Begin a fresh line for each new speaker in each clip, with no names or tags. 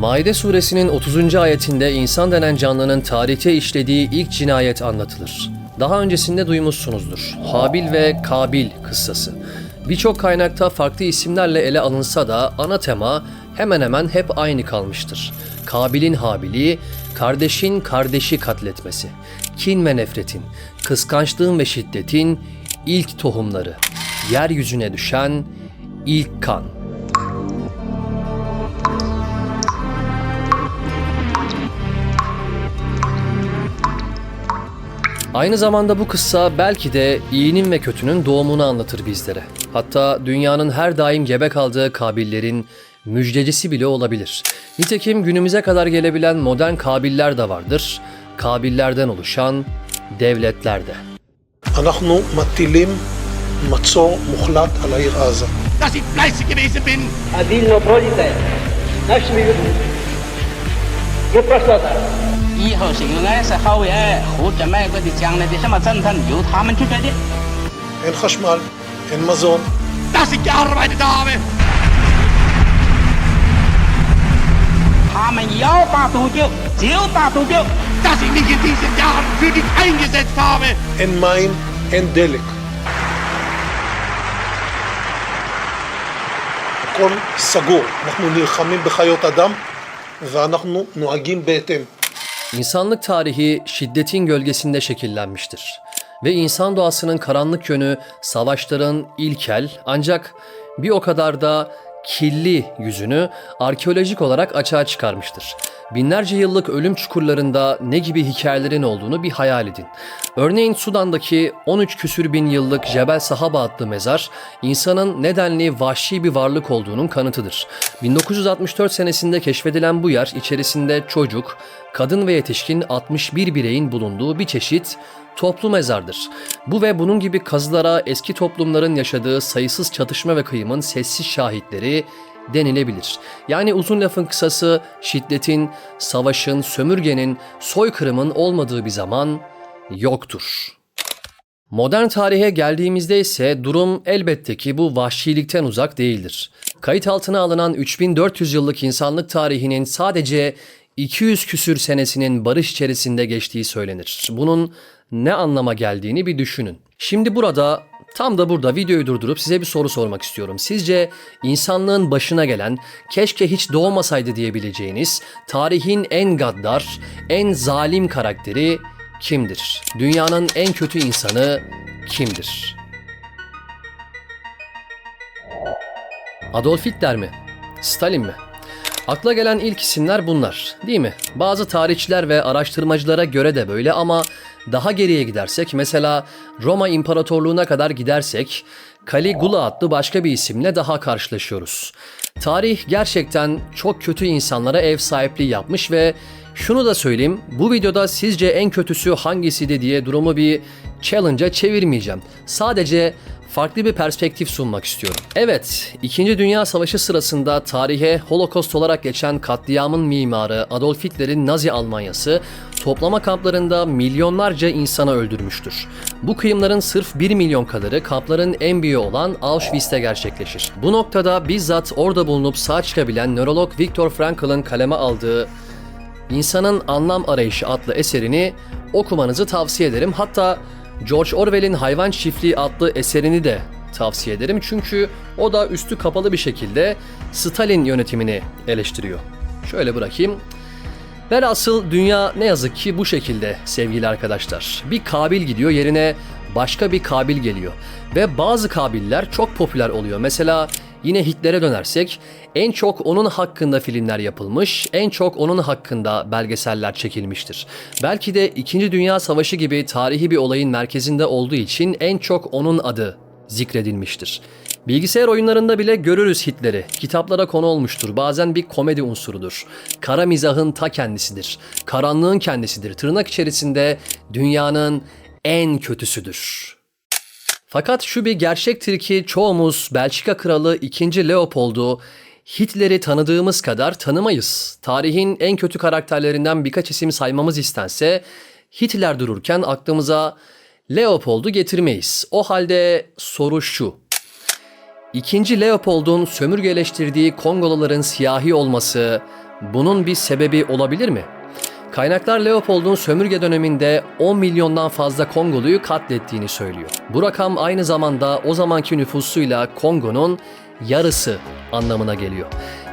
Maide suresinin 30. ayetinde insan denen canlının tarihte işlediği ilk cinayet anlatılır. Daha öncesinde duymuşsunuzdur. Habil ve Kabil kıssası. Birçok kaynakta farklı isimlerle ele alınsa da ana tema hemen hemen hep aynı kalmıştır. Kabil'in Habil'i, kardeşin kardeşi katletmesi. Kin ve nefretin, kıskançlığın ve şiddetin ilk tohumları. Yeryüzüne düşen ilk kan. Aynı zamanda bu kıssa belki de iyinin ve kötünün doğumunu anlatır bizlere. Hatta dünyanın her daim gebe kaldığı kabillerin müjdecisi bile olabilir. Nitekim günümüze kadar gelebilen modern kabiller de vardır. Kabillerden oluşan devletler de.
אנחנו מטילים מצור מוחלט על העיר עזה.
dass ich fleißig gewesen bin.
I will not holiday. National You brother.
以后是应该是好为后这美国的将来的什么政策由他们去决定。
אין חשמל, אין מזון,
Dass ich gearbeitet habe.
他们要打多久就打多久。
Dass ich mich in diesen Jahren für dich eingesetzt habe.
אין מים, אין דלק. הכל סגור. אנחנו נלחמים בחיות אדם ואנחנו נוהגים בהתאם.
İnsanlık tarihi şiddetin gölgesinde şekillenmiştir. Ve insan doğasının karanlık yönü savaşların ilkel ancak bir o kadar da kirli yüzünü arkeolojik olarak açığa çıkarmıştır. Binlerce yıllık ölüm çukurlarında ne gibi hikayelerin olduğunu bir hayal edin. Örneğin Sudan'daki 13 küsür bin yıllık Cebel Sahaba adlı mezar, insanın nedenli vahşi bir varlık olduğunun kanıtıdır. 1964 senesinde keşfedilen bu yer içerisinde çocuk, kadın ve yetişkin 61 bireyin bulunduğu bir çeşit toplu mezardır. Bu ve bunun gibi kazılara eski toplumların yaşadığı sayısız çatışma ve kıyımın sessiz şahitleri denilebilir. Yani uzun lafın kısası şiddetin, savaşın, sömürgenin, soykırımın olmadığı bir zaman yoktur. Modern tarihe geldiğimizde ise durum elbette ki bu vahşilikten uzak değildir. Kayıt altına alınan 3400 yıllık insanlık tarihinin sadece 200 küsür senesinin barış içerisinde geçtiği söylenir. Bunun ne anlama geldiğini bir düşünün. Şimdi burada tam da burada videoyu durdurup size bir soru sormak istiyorum. Sizce insanlığın başına gelen keşke hiç doğmasaydı diyebileceğiniz tarihin en gaddar, en zalim karakteri kimdir? Dünyanın en kötü insanı kimdir? Adolf Hitler mi? Stalin mi? Akla gelen ilk isimler bunlar, değil mi? Bazı tarihçiler ve araştırmacılara göre de böyle ama daha geriye gidersek mesela Roma İmparatorluğu'na kadar gidersek Caligula adlı başka bir isimle daha karşılaşıyoruz. Tarih gerçekten çok kötü insanlara ev sahipliği yapmış ve şunu da söyleyeyim, bu videoda sizce en kötüsü hangisiydi diye durumu bir challenge'a çevirmeyeceğim. Sadece farklı bir perspektif sunmak istiyorum. Evet, İkinci Dünya Savaşı sırasında tarihe Holocaust olarak geçen katliamın mimarı Adolf Hitler'in Nazi Almanyası toplama kamplarında milyonlarca insanı öldürmüştür. Bu kıyımların sırf 1 milyon kadarı kampların en büyüğü olan Auschwitz'te gerçekleşir. Bu noktada bizzat orada bulunup sağ çıkabilen nörolog Viktor Frankl'ın kaleme aldığı İnsanın Anlam Arayışı adlı eserini okumanızı tavsiye ederim. Hatta George Orwell'in Hayvan Çiftliği adlı eserini de tavsiye ederim. Çünkü o da üstü kapalı bir şekilde Stalin yönetimini eleştiriyor. Şöyle bırakayım. Velhasıl dünya ne yazık ki bu şekilde sevgili arkadaşlar. Bir kabil gidiyor yerine başka bir kabil geliyor. Ve bazı kabiller çok popüler oluyor. Mesela yine Hitler'e dönersek en çok onun hakkında filmler yapılmış, en çok onun hakkında belgeseller çekilmiştir. Belki de 2. Dünya Savaşı gibi tarihi bir olayın merkezinde olduğu için en çok onun adı zikredilmiştir. Bilgisayar oyunlarında bile görürüz Hitler'i. Kitaplara konu olmuştur. Bazen bir komedi unsurudur. Kara mizahın ta kendisidir. Karanlığın kendisidir. Tırnak içerisinde dünyanın en kötüsüdür. Fakat şu bir gerçektir ki çoğumuz Belçika Kralı 2. Leopold'u Hitler'i tanıdığımız kadar tanımayız. Tarihin en kötü karakterlerinden birkaç isim saymamız istense Hitler dururken aklımıza Leopold'u getirmeyiz. O halde soru şu. İkinci Leopold'un sömürgeleştirdiği Kongoluların siyahi olması bunun bir sebebi olabilir mi? Kaynaklar Leopold'un sömürge döneminde 10 milyondan fazla Kongoluyu katlettiğini söylüyor. Bu rakam aynı zamanda o zamanki nüfusuyla Kongo'nun yarısı anlamına geliyor.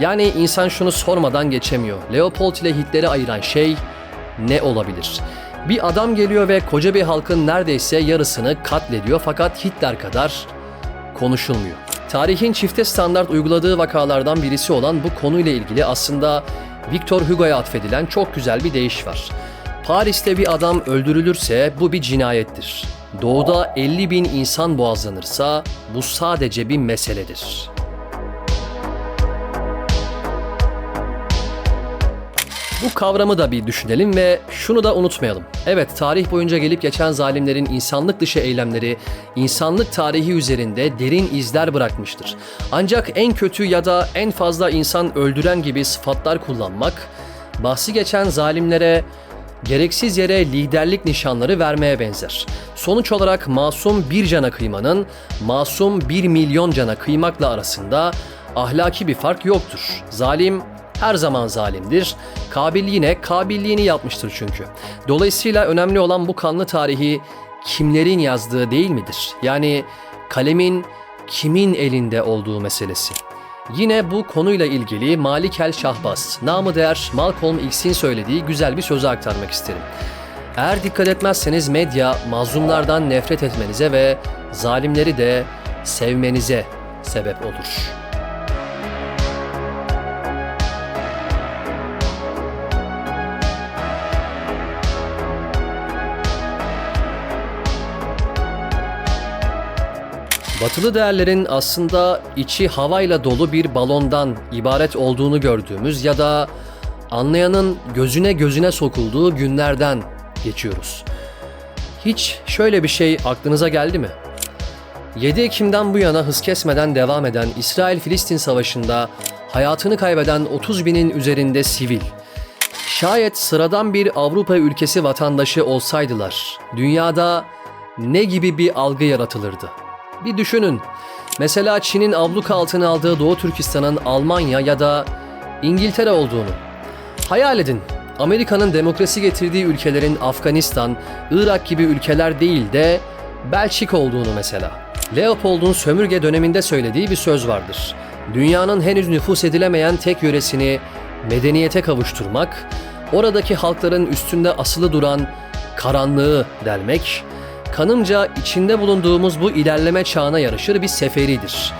Yani insan şunu sormadan geçemiyor. Leopold ile Hitler'i ayıran şey ne olabilir? Bir adam geliyor ve koca bir halkın neredeyse yarısını katlediyor fakat Hitler kadar konuşulmuyor. Tarihin çifte standart uyguladığı vakalardan birisi olan bu konuyla ilgili aslında Victor Hugo'ya atfedilen çok güzel bir deyiş var. Paris'te bir adam öldürülürse bu bir cinayettir. Doğuda 50 bin insan boğazlanırsa bu sadece bir meseledir. Bu kavramı da bir düşünelim ve şunu da unutmayalım. Evet tarih boyunca gelip geçen zalimlerin insanlık dışı eylemleri insanlık tarihi üzerinde derin izler bırakmıştır. Ancak en kötü ya da en fazla insan öldüren gibi sıfatlar kullanmak bahsi geçen zalimlere gereksiz yere liderlik nişanları vermeye benzer. Sonuç olarak masum bir cana kıymanın masum bir milyon cana kıymakla arasında ahlaki bir fark yoktur. Zalim her zaman zalimdir. Kabil yine kabilliğini yapmıştır çünkü. Dolayısıyla önemli olan bu kanlı tarihi kimlerin yazdığı değil midir? Yani kalemin kimin elinde olduğu meselesi. Yine bu konuyla ilgili Malik el Şahbaz, namı değer Malcolm X'in söylediği güzel bir sözü aktarmak isterim. Eğer dikkat etmezseniz medya mazlumlardan nefret etmenize ve zalimleri de sevmenize sebep olur.'' Batılı değerlerin aslında içi havayla dolu bir balondan ibaret olduğunu gördüğümüz ya da anlayanın gözüne gözüne sokulduğu günlerden geçiyoruz. Hiç şöyle bir şey aklınıza geldi mi? 7 Ekim'den bu yana hız kesmeden devam eden İsrail-Filistin savaşında hayatını kaybeden 30 binin üzerinde sivil. Şayet sıradan bir Avrupa ülkesi vatandaşı olsaydılar, dünyada ne gibi bir algı yaratılırdı? Bir düşünün. Mesela Çin'in abluka altına aldığı Doğu Türkistan'ın Almanya ya da İngiltere olduğunu. Hayal edin. Amerika'nın demokrasi getirdiği ülkelerin Afganistan, Irak gibi ülkeler değil de Belçika olduğunu mesela. Leopold'un sömürge döneminde söylediği bir söz vardır. Dünyanın henüz nüfus edilemeyen tek yöresini medeniyete kavuşturmak, oradaki halkların üstünde asılı duran karanlığı delmek, kanımca içinde bulunduğumuz bu ilerleme çağına yarışır bir seferidir.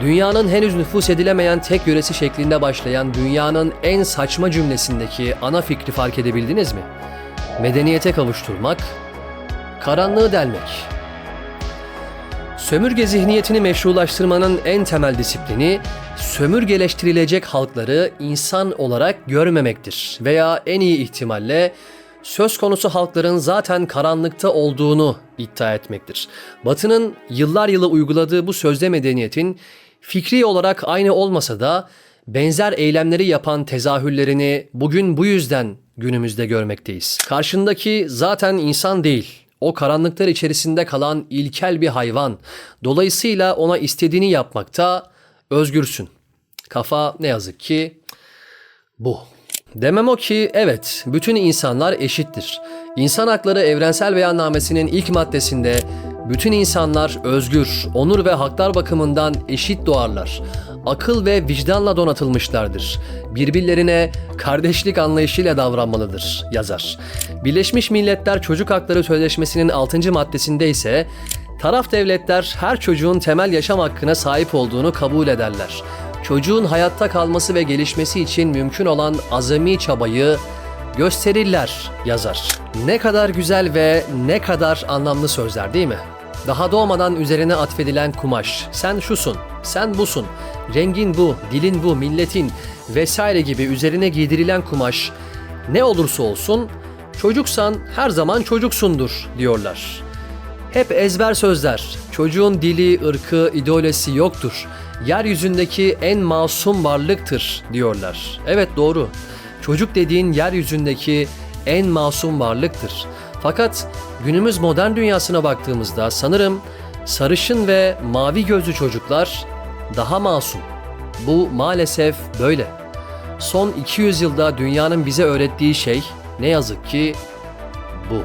Dünyanın henüz nüfus edilemeyen tek yöresi şeklinde başlayan dünyanın en saçma cümlesindeki ana fikri fark edebildiniz mi? Medeniyete kavuşturmak, karanlığı delmek. Sömürge zihniyetini meşrulaştırmanın en temel disiplini sömürgeleştirilecek halkları insan olarak görmemektir veya en iyi ihtimalle söz konusu halkların zaten karanlıkta olduğunu iddia etmektir. Batı'nın yıllar yılı uyguladığı bu sözde medeniyetin fikri olarak aynı olmasa da benzer eylemleri yapan tezahürlerini bugün bu yüzden günümüzde görmekteyiz. Karşındaki zaten insan değil. O karanlıklar içerisinde kalan ilkel bir hayvan. Dolayısıyla ona istediğini yapmakta özgürsün. Kafa ne yazık ki bu. Demem o ki evet, bütün insanlar eşittir. İnsan Hakları Evrensel Beyannamesi'nin ilk maddesinde bütün insanlar özgür, onur ve haklar bakımından eşit doğarlar. Akıl ve vicdanla donatılmışlardır. Birbirlerine kardeşlik anlayışıyla davranmalıdır, yazar. Birleşmiş Milletler Çocuk Hakları Sözleşmesi'nin 6. maddesinde ise taraf devletler her çocuğun temel yaşam hakkına sahip olduğunu kabul ederler çocuğun hayatta kalması ve gelişmesi için mümkün olan azami çabayı gösterirler yazar. Ne kadar güzel ve ne kadar anlamlı sözler değil mi? Daha doğmadan üzerine atfedilen kumaş, sen şusun, sen busun, rengin bu, dilin bu, milletin vesaire gibi üzerine giydirilen kumaş ne olursa olsun çocuksan her zaman çocuksundur diyorlar. Hep ezber sözler. Çocuğun dili, ırkı, ideolojisi yoktur yeryüzündeki en masum varlıktır diyorlar. Evet doğru. Çocuk dediğin yeryüzündeki en masum varlıktır. Fakat günümüz modern dünyasına baktığımızda sanırım sarışın ve mavi gözlü çocuklar daha masum. Bu maalesef böyle. son 200 yılda dünyanın bize öğrettiği şey ne yazık ki bu.